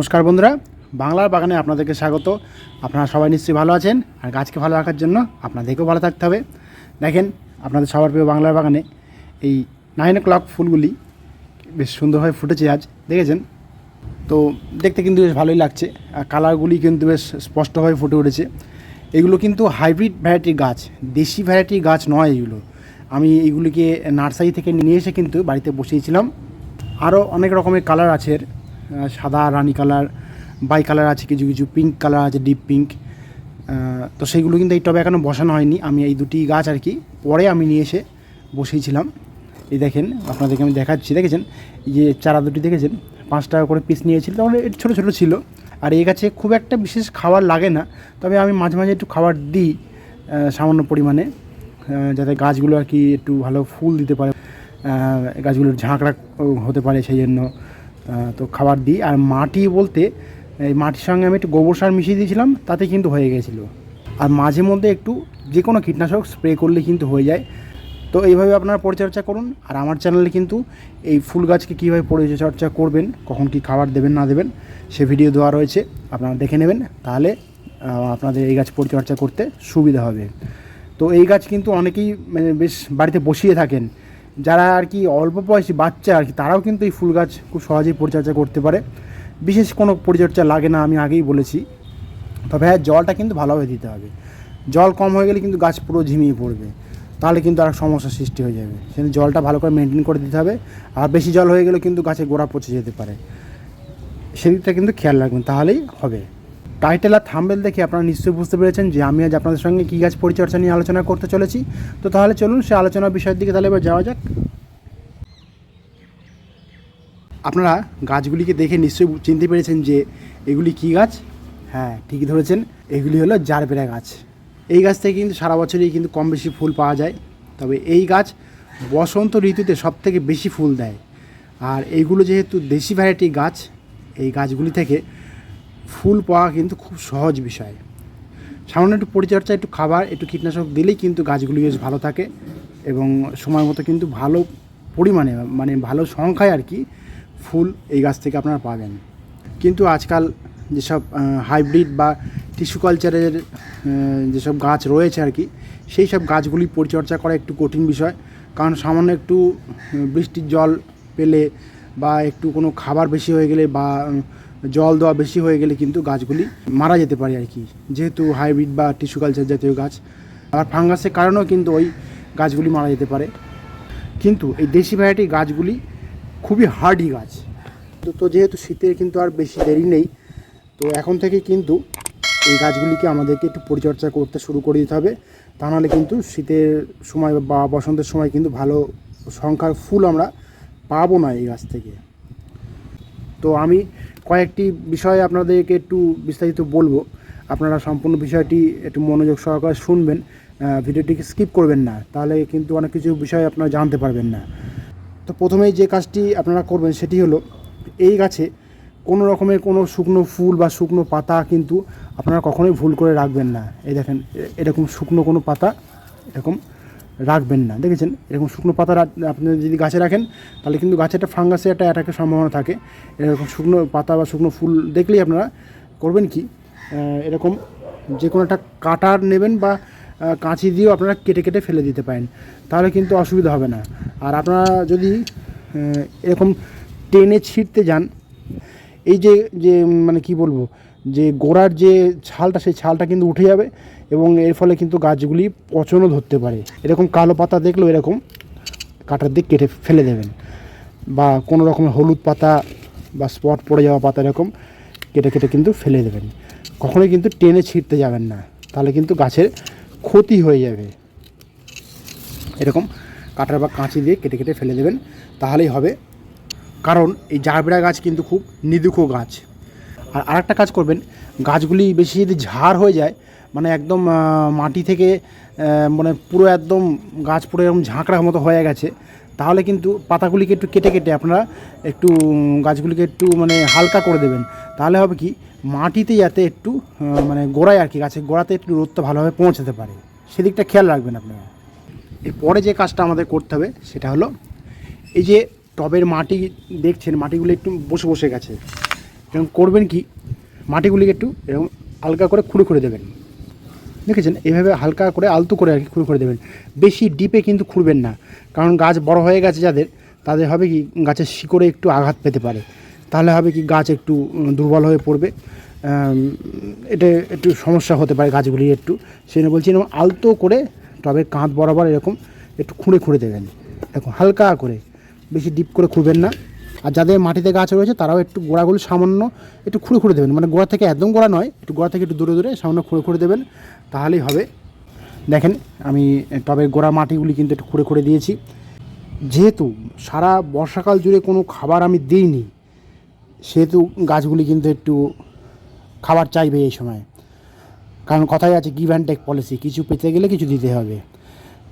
নমস্কার বন্ধুরা, বাংলার বাগানে আপনাদেরকে স্বাগত। আপনারা সবাই নিশ্চয়ই ভালো আছেন, আর গাছকে ভালো রাখার জন্য আপনাদেরকেও ভালো থাকতে হবে। দেখেন, আপনাদের সবার প্রিয় বাংলার বাগানে এই নাইন ও ক্লক ফুলগুলি বেশ সুন্দরভাবে ফুটেছে আজ, দেখেছেন? তো দেখতে কিন্তু বেশ ভালোই লাগছে, আর কালারগুলি কিন্তু বেশ স্পষ্টভাবে ফুটে উঠেছে। এগুলো কিন্তু হাইব্রিড ভ্যারাইটির গাছ, দেশি ভ্যারাইটির গাছ নয় এগুলো। আমি এইগুলিকে নার্সারি থেকে নিয়ে এসে কিন্তু বাড়িতে বসিয়েছিলাম। আরও অনেক রকমের কালার আছে। সাদা রানি কালার, বাই কালার আছে, কিছু কিছু পিঙ্ক কালার আছে ডিপ পিঙ্ক তো সেইগুলো কিন্তু এই টবে এখনও বসানো হয়নি। আমি এই দুটি গাছ আর কি পরে আমি নিয়ে এসে বসিয়েছিলাম। এই দেখেন, আপনাদেরকে আমি দেখাচ্ছি। দেখেছেন? যে চারা দুটি দেখেছেন? পাঁচ টাকা করে পিস নিয়েছিল। তখন ছোটো ছোটো ছিল। আর এই গাছে খুব একটা বিশেষ খাবার লাগে না। তবে আমি মাঝে মাঝে একটু খাবার দিই সামান্য পরিমাণে যাতে গাছগুলো আর কি একটু ভালো ফুল দিতে পারে গাছগুলোর ঝাঁকড়া হতে পারে সেই জন্য। তো খাবার দিই। আর মাটি বলতে, এই মাটির সঙ্গে আমি একটু গোবর সার মিশিয়ে দিয়েছিলাম, তাতে কিন্তু হয়ে গেছিল। আর মাঝে মধ্যে একটু যে কোনো কীটনাশক স্প্রে করলে কিন্তু হয়ে যায়। তো এইভাবে আপনারা পরিচর্যা করুন। আর আমার চ্যানেলে কিন্তু এই ফুল গাছকে কীভাবে পরিচর্যা করবেন, কখন কি খাবার দেবেন, না দেবেন, সে ভিডিও দেওয়া রয়েছে। আপনারা দেখে নেবেন। তাহলে আপনাদের এই গাছ পরিচর্যা করতে সুবিধা হবে। তো এই গাছ কিন্তু অনেকেই মানে বেশ বাড়িতে বসিয়ে থাকেন। যারা আর কি অল্প বয়সী বাচ্চা আর কি, তারাও কিন্তু এই ফুল গাছ খুব সহজেই পরিচর্যা করতে পারে। বিশেষ কোনো পরিচর্যা লাগে না, আমি আগেই বলেছি। তবে হ্যাঁ জলটা কিন্তু ভালোভাবে দিতে হবে। জল কম হয়ে গেলে কিন্তু গাছ পুরো ঝিমিয়ে পড়বে। তাহলে কিন্তু আর সমস্যার সৃষ্টি হয়ে যাবে। সেজন্য জলটা ভালো করে মেনটেন করে দিতে হবে। আর বেশি জল হয়ে গেলে কিন্তু গাছের গোড়া পচে যেতে পারে। সেদিকটা কিন্তু খেয়াল রাখবেন, তাহলেই হবে। টাইটেল আর থাম্বেল দেখে আপনারা নিশ্চয়ই বুঝতে পেরেছেন যে আমি আজ আপনাদের সঙ্গে কী গাছ পরিচর্যা নিয়ে আলোচনা করতে চলেছি। তো তাহলে চলুন সে আলোচনার বিষয়ের দিকে তাহলে এবার যাওয়া যাক। আপনারা গাছগুলিকে দেখে নিশ্চয়ই চিনতে পেরেছেন যে এগুলি কী গাছ? হ্যাঁ ঠিকই ধরেছেন। এগুলি হলো জারবেরা গাছ। এই গাছ থেকে কিন্তু সারা বছরই কিন্তু কম বেশি ফুল পাওয়া যায়। তবে এই গাছ বসন্ত ঋতুতে সব থেকে বেশি ফুল দেয়। আর এইগুলো যেহেতু দেশি ভ্যারাইটি গাছ, এই গাছগুলি থেকে ফুল পাওয়া কিন্তু খুব সহজ বিষয়। সামান্য একটু পরিচর্যা, একটু খাবার, একটু কীটনাশক দিলেই কিন্তু গাছগুলি বেশ ভালো থাকে এবং সময় মতো কিন্তু ভালো পরিমাণে মানে ভালো সংখ্যায় আর কি ফুল এই গাছ থেকে আপনারা পাবেন। কিন্তু আজকাল যেসব হাইব্রিড বা টিস্যু কালচারের যেসব গাছ রয়েছে আর কি, সেই সব গাছগুলি পরিচর্যা করা একটু কঠিন বিষয়। কারণ সামান্য একটু বৃষ্টির জল পেলে বা একটু কোনো খাবার বেশি হয়ে গেলে বা জল দেওয়া বেশি হয়ে গেলে কিন্তু গাছগুলি মারা যেতে পারে আর কি। যেহেতু হাইব্রিড বা টিস্যু কালচার জাতীয় গাছ। আর ফাঙ্গাসের কারণেও কিন্তু ওই গাছগুলি মারা যেতে পারে। কিন্তু এই দেশি ভ্যারাইটি গাছগুলি খুবই হার্ডি গাছ। তো যেহেতু শীতের কিন্তু আর বেশি দেরি নেই, তো এখন থেকে কিন্তু এই গাছগুলিকে আমাদেরকে একটু পরিচর্যা করতে শুরু করে দিতে হবে। তা নাহলে কিন্তু শীতের সময় বা বসন্তের সময় কিন্তু ভালো সংখ্যার ফুল আমরা পাবো না এই গাছ থেকে। তো আমি কয়েকটি বিষয়ে আপনাদেরকে একটু বিস্তারিত বলব। আপনারা সম্পূর্ণ বিষয়টি একটু মনোযোগ সহকারে শুনবেন ভিডিওটিকে স্কিপ করবেন না, তাহলে কিন্তু অনেক কিছু বিষয় আপনারা জানতে পারবেন না। তো প্রথমেই যে কাজটি আপনারা করবেন সেটি হলো, এই গাছে কোনো রকমের কোনো শুকনো ফুল বা শুকনো পাতা কিন্তু আপনারা কখনোই ভুল করে রাখবেন না। এই দেখেন এরকম শুকনো কোনো পাতা, এরকম রাখবেন না। দেখেছেন? এরকম শুকনো পাতা আপনি যদি গাছে রাখেন, তাহলে কিন্তু গাছে একটা ফাঙ্গাসে একটা অ্যাটাকের সম্ভাবনা থাকে। এরকম শুকনো পাতা বা শুকনো ফুল দেখলেই আপনারা করবেন কি? এরকম যে কোনো একটা কাটার নেবেন বা কাঁচি দিয়েও আপনারা কেটে কেটে ফেলে দিতে পারেন। তাহলে কিন্তু অসুবিধা হবে না। আর আপনারা যদি এরকম টেনে ছিঁড়তে যান, এই যে যে মানে কি বলব যে গোড়ার যে ছালটা, সেই ছালটা কিন্তু উঠে যাবে এবং এর ফলে কিন্তু গাছগুলি পচনও ধরতে পারে। এরকম কালো পাতা দেখলেও এরকম কাটার দিক কেটে ফেলে দেবেন বা কোনো রকমের হলুদ পাতা বা স্পট পড়ে যাওয়া পাতা এরকম কেটে কেটে কিন্তু ফেলে দেবেন। কখনোই কিন্তু টেনে ছিঁড়তে যাবেন না, তাহলে কিন্তু গাছের ক্ষতি হয়ে যাবে। এরকম কাটার বা কাঁচি দিয়ে কেটে কেটে ফেলে দেবেন, তাহলেই হবে। কারণ এই জারবেরা গাছ কিন্তু খুব নিদুখ গাছ। আর আরেকটা কাজ করবেন, গাছগুলি বেশি যদি ঝাড় হয়ে যায় মানে একদম মাটি থেকে মানে পুরো একদম গাছ পুরো এরকম ঝাঁকড়ার মতো হয়ে গেছে, তাহলে কিন্তু পাতাগুলিকে একটু কেটে কেটে আপনারা একটু গাছগুলিকে একটু মানে হালকা করে দেবেন। তাহলে হবে কি, মাটিতে যাতে একটু মানে গোড়ায় আর কি গাছের গোড়াতে একটু রোদটা ভালোভাবে পৌঁছাতে পারে। সেদিকটা খেয়াল রাখবেন আপনারা। এরপরে যে কাজটা আমাদের করতে হবে, সেটা হলো, এই যে টবের মাটি দেখছেন, মাটিগুলো একটু বসে বসে গেছে। এরকম করবেন কি? মাটিগুলিকে একটু এরকম হালকা করে খুঁড়ে খুঁড়ে দেবেন। দেখেছেন? এভাবে হালকা করে আলতু করে আর কি খুঁড়ে খুঁড়ে দেবেন। বেশি ডিপে কিন্তু খুঁড়বেন না। কারণ গাছ বড় হয়ে গেছে যাদের, তাদের হবে কি, গাছের শিকড়ে একটু আঘাত পেতে পারে। তাহলে হবে কি, গাছ একটু দুর্বল হয়ে পড়বে। এটা একটু সমস্যা হতে পারে গাছগুলির একটু। সেই জন্য বলছি, এরকম আলতো করে টবের কাঁধ বরাবর এরকম একটু খুঁড়ে খুঁড়ে দেবেন। এরকম হালকা করে, বেশি ডিপ করে খুঁড়বেন না। আর যাদের মাটিতে গাছ রয়েছে, তারাও একটু গোড়াগুলো সামান্য একটু খুঁড়ে খুঁড়ে দেবেন। মানে গোড়া থেকে একদম গোড়া নয়, একটু গোড়া থেকে একটু দূরে দূরে সামান্য খুঁড়ে খুঁড়ে দেবেন, তাহলেই হবে। দেখেন, আমি টবের গোড়া মাটিগুলি কিন্তু একটু খুঁড়ে খুঁড়ে দিয়েছি। যেহেতু সারা বর্ষাকাল জুড়ে কোনো খাবার আমি দিইনি, সেহেতু গাছগুলি কিন্তু একটু খাবার চাইবে এই সময়। কারণ কথাই আছে গিভ অ্যান্ড টেক পলিসি কিছু পেতে গেলে কিছু দিতে হবে।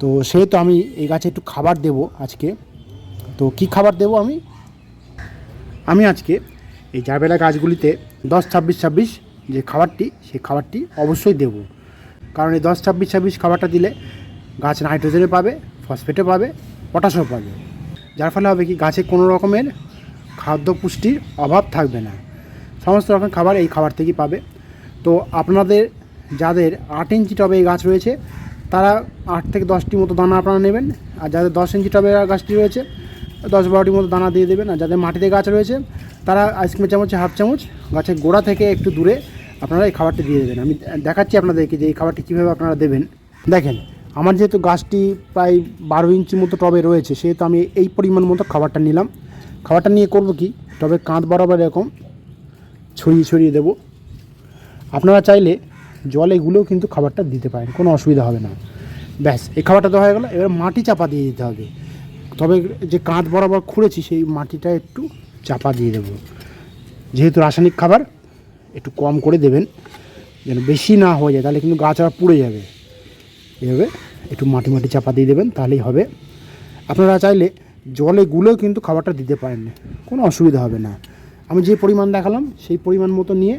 তো সেহেতু আমি এই গাছে একটু খাবার দেব আজকে। তো কি খাবার দেব আমি? আমি আজকে এই জারবেলা গাছগুলিতে দশ ছাব্বিশ ছাব্বিশ যে খাবারটি, সেই খাবারটি অবশ্যই দেব। কারণ এই দশ ছাব্বিশ ছাব্বিশ খাবারটা দিলে গাছ নাইট্রোজেনে পাবে ফসফেটে পাবে পটাশও পাবে। যার ফলে হবে কি, গাছে কোনো রকমের খাদ্য পুষ্টির অভাব থাকবে না। সমস্ত রকম খাবার এই খাবার থেকেই পাবে। তো আপনাদের, যাদের আট ইঞ্চি টবে এই গাছ রয়েছে, তারা আট থেকে দশটি মতো দানা আপনারা নেবেন। আর যাদের দশ ইঞ্চি টবে গাছটি রয়েছে দশ বারোটির মতো দানা দিয়ে দেবেন, আর যাদের মাটিতে গাছ রয়েছে, তারা আইসক্রিমের চামচে হাফ চামচ, গাছের গোড়া থেকে একটু দূরে আপনারা এই খাবারটি দিয়ে দেবেন। আমি দেখাচ্ছি আপনাদেরকে যে এই খাবারটি কীভাবে আপনারা দেবেন। দেখেন, আমার যেহেতু গাছটি প্রায় বারো ইঞ্চি মতো টবে রয়েছে, সেহেতু আমি এই পরিমাণ মতো খাবারটা নিলাম। খাবারটা নিয়ে করব কি? টবে কাঁধ বরাবর এরকম ছড়িয়ে ছড়িয়ে দেবো। আপনারা চাইলে জলে গুলেও কিন্তু খাবারটা দিতে পারেন, কোনো অসুবিধা হবে না। ব্যাস, এই খাবারটা দেওয়া হয়ে গেলো। এবার মাটি চাপা দিয়ে দিতে হবে। তবে যে কাঁধ বরাবর খুঁড়েছি সেই মাটিটা একটু চাপা দিয়ে দেবো। যেহেতু রাসায়নিক খাবার, একটু কম করে দেবেন, যেন বেশি না হয়ে যায়, তাহলে কিন্তু গাছ আবার পুড়ে যাবে। এভাবে একটু মাটি মাটি চাপা দিয়ে দেবেন, তাহলেই হবে। আপনারা চাইলে জলে গুলেও কিন্তু খাবারটা দিতে পারেন। কোনো অসুবিধা হবে না। আমি যে পরিমাণ দেখালাম, সেই পরিমাণ মতো নিয়ে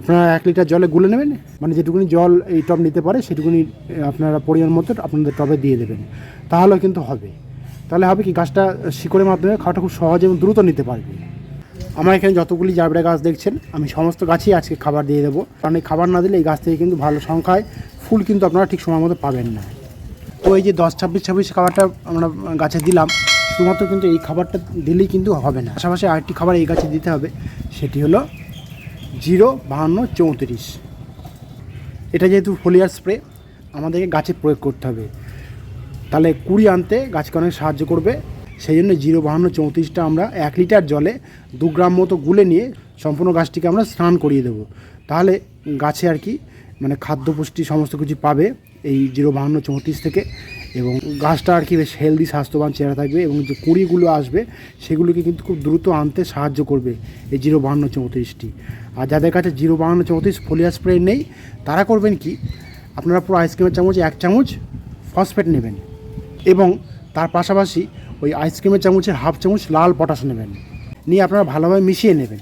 আপনারা এক লিটার জলে গুলে নেবেন মানে যেটুকুনি জল এই টব নিতে পারে সেটুকুনি আপনারা পরিমাণ মতো আপনাদের টবে দিয়ে দেবেন। তাহলেও কিন্তু হবে। তাহলে হবে কি, গাছটা শিকড়ের মাধ্যমে খাওয়াটা খুব সহজে এবং দ্রুত নিতে পারবে। আমার এখানে যতগুলি জাবড়া গাছ দেখছেন, আমি সমস্ত গাছই আজকে খাবার দিয়ে দেবো। কারণ এই খাবার না দিলে এই গাছ থেকে কিন্তু ভালো সংখ্যায় ফুল কিন্তু আপনারা ঠিক সময় মতো পাবেন না। তো এই যে দশ, ছাব্বিশ ছাব্বিশ খাবারটা আমরা গাছে দিলাম, শুধুমাত্র কিন্তু এই খাবারটা দিলেই কিন্তু হবে না। পাশাপাশি আরেকটি খাবার এই গাছে দিতে হবে, সেটি হলো জিরো বাহান্ন চৌত্রিশ। এটা যেহেতু ফোলিয়ার স্প্রে আমাদেরকে গাছে প্রয়োগ করতে হবে। তাহলে কুড়ি আনতে গাছকে অনেক সাহায্য করবে। সেই জন্য জিরো বাহান্ন চৌত্রিশটা আমরা এক লিটার জলে দু গ্রাম মতো গুলে নিয়ে সম্পূর্ণ গাছটিকে আমরা স্নান করিয়ে দেবো। তাহলে গাছে আর কি মানে খাদ্য পুষ্টি সমস্ত কিছু পাবে এই জিরো বাহান্ন চৌত্রিশ থেকে। এবং গাছটা আর কি বেশ হেলদি স্বাস্থ্যবান চেহারা থাকবে এবং যে কুড়িগুলো আসবে, সেগুলোকে কিন্তু খুব দ্রুত আনতে সাহায্য করবে এই জিরো বাহান্ন চৌত্রিশটি। আর যাদের কাছে জিরো বাহান্ন চৌত্রিশ ফোলিয়া স্প্রে নেই, তারা করবেন কি? আপনারা পুরো আইসক্রিমের চামচ এক চামচ ফসফেট নেবেন এবং তার পাশাপাশি ওই আইসক্রিমের চামচের হাফ চামচ লাল পটাশ নেবেন। নিয়ে আপনারা ভালোভাবে মিশিয়ে নেবেন।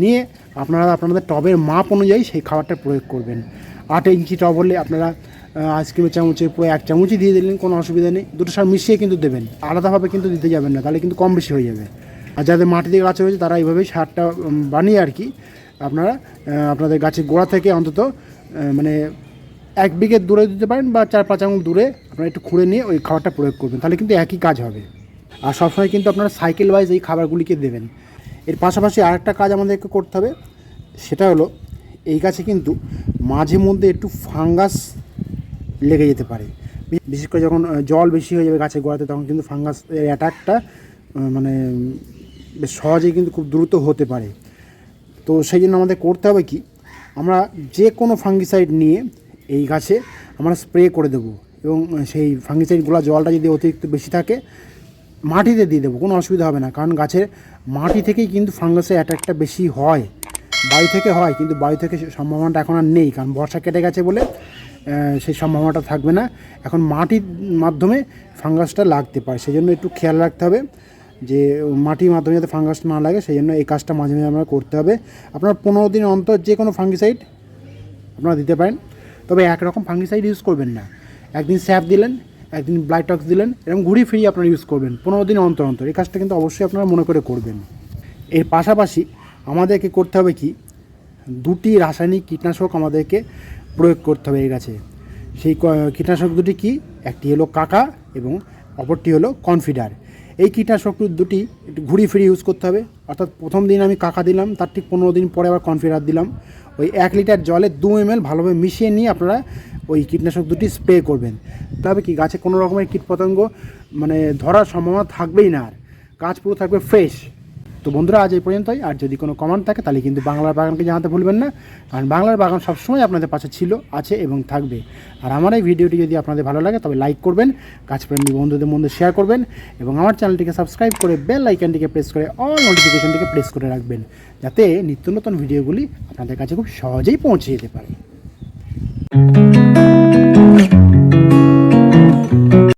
নিয়ে আপনারা আপনাদের টবের মাপ অনুযায়ী সেই খাবারটা প্রয়োগ করবেন। আট ইঞ্চি টব হলে আপনারা আইসক্রিমের চামচে পুরো এক চামচই দিয়ে দিলেন, কোনো অসুবিধা নেই। দুটো সার মিশিয়ে কিন্তু দেবেন। আলাদাভাবে কিন্তু দিতে যাবেন না, তাহলে কিন্তু কম বেশি হয়ে যাবে। আর যাদের মাটি দিয়ে গাছ রয়েছে তারা এইভাবেই সারটা বানিয়ে আর কি আপনারা আপনাদের গাছের গোড়া থেকে অন্তত মানে এক বিঘে দূরে দিতে পারেন বা চার পাঁচ আঙুল দূরে আপনারা একটু খুঁড়ে নিয়ে ওই খাবারটা প্রয়োগ করবেন, তাহলে কিন্তু একই কাজ হবে। আর সবসময় কিন্তু আপনারা সাইকেল ওয়াইজ এই খাবারগুলিকে দেবেন। এর পাশাপাশি আরেকটা কাজ আমাদেরকে করতে হবে, সেটা হলো এই গাছে কিন্তু মাঝে মধ্যে একটু ফাঙ্গাস লেগে যেতে পারে। বিশেষ করে যখন জল বেশি হয়ে যাবে গাছের গোড়াতে, তখন কিন্তু ফাঙ্গাস অ্যাটাকটা মানে বেশ সহজেই কিন্তু খুব দ্রুত হতে পারে। তো সেই জন্য আমাদের করতে হবে কি, আমরা যে কোনো ফাঙ্গিসাইড নিয়ে এই গাছে আমরা স্প্রে করে দেবো এবং সেই ফাঙ্গিসাইডগুলো জলটা যদি অতিরিক্ত বেশি থাকে, মাটিতে দিয়ে দেবো, কোনো অসুবিধা হবে না। কারণ গাছের মাটি থেকেই কিন্তু ফাঙ্গাসের অ্যাটাকটা বেশি হয়। বায়ু থেকে হয়, কিন্তু বায়ু থেকে সম্ভাবনাটা এখন আর নেই, কারণ বর্ষা কেটে গেছে বলে সেই সম্ভাবনাটা থাকবে না। এখন মাটির মাধ্যমে ফাঙ্গাসটা লাগতে পারে সেই জন্য একটু খেয়াল রাখতে হবে যে মাটির মাধ্যমে যাতে ফাঙ্গাস না লাগে সেই জন্য এই কাজটা মাঝে মাঝে আমরা করতে হবে। আপনার পনেরো দিন অন্তর যে কোনো ফাঙ্গিসাইড আপনারা দিতে পারেন, তবে একরকম ফাঙ্গিসাইড ইউজ করবেন না। একদিন স্যাপ দিলেন, একদিন ব্লাইটক্স দিলেন, এরকম ঘুরিয়ে ফিরিয়ে আপনারা ইউজ করবেন, পনেরো দিন অন্তর অন্তর। এই কাজটা কিন্তু অবশ্যই আপনারা মনে করে করবেন। এর পাশাপাশি আমাদেরকে করতে হবে কি, দুটি রাসায়নিক কীটনাশক আমাদেরকে প্রয়োগ করতে হবে এই গাছে। সেই কীটনাশক দুটি কি? একটি হলো কাকা এবং অপরটি হলো কনফিডার। এই কীটনাশক দুটি একটু ঘুরিয়ে ফিরিয়ে ইউজ করতে হবে। অর্থাৎ প্রথম দিন আমি কাকা দিলাম, তার ঠিক পনেরো দিন পরে আবার কনফিডার দিলাম। ওই এক লিটার জলে দু এম এল ভালোভাবে মিশিয়ে নিয়ে আপনারা ওই কীটনাশক দুটি স্প্রে করবেন। তবে কি গাছে কোনো রকমের কীটপতঙ্গ মানে ধরার সম্ভাবনা থাকবেই না আর। গাছ পুরো থাকবে ফ্রেশ তো বন্ধুরা, আজ এই পর্যন্তই। আর যদি কোনো কমেন্ট থাকে, তাহলে কিন্তু বাংলার বাগানকে জানাতে ভুলবেন না। কারণ বাংলার বাগান সবসময় আপনাদের পাশে ছিল, আছে এবং থাকবে। আর আমার এই ভিডিওটি যদি আপনাদের ভালো লাগে, তবে লাইক করবেন গাছপ্রেমী বন্ধুদের মধ্যে শেয়ার করবেন, এবং আমার চ্যানেলটিকে সাবস্ক্রাইব করে বেল আইকনটিকে প্রেস করে অল নোটিফিকেশনটিকে প্রেস করে রাখবেন, যাতে নিত্য নতুন ভিডিওগুলি আপনাদের কাছে খুব সহজেই পৌঁছে যেতে পারে।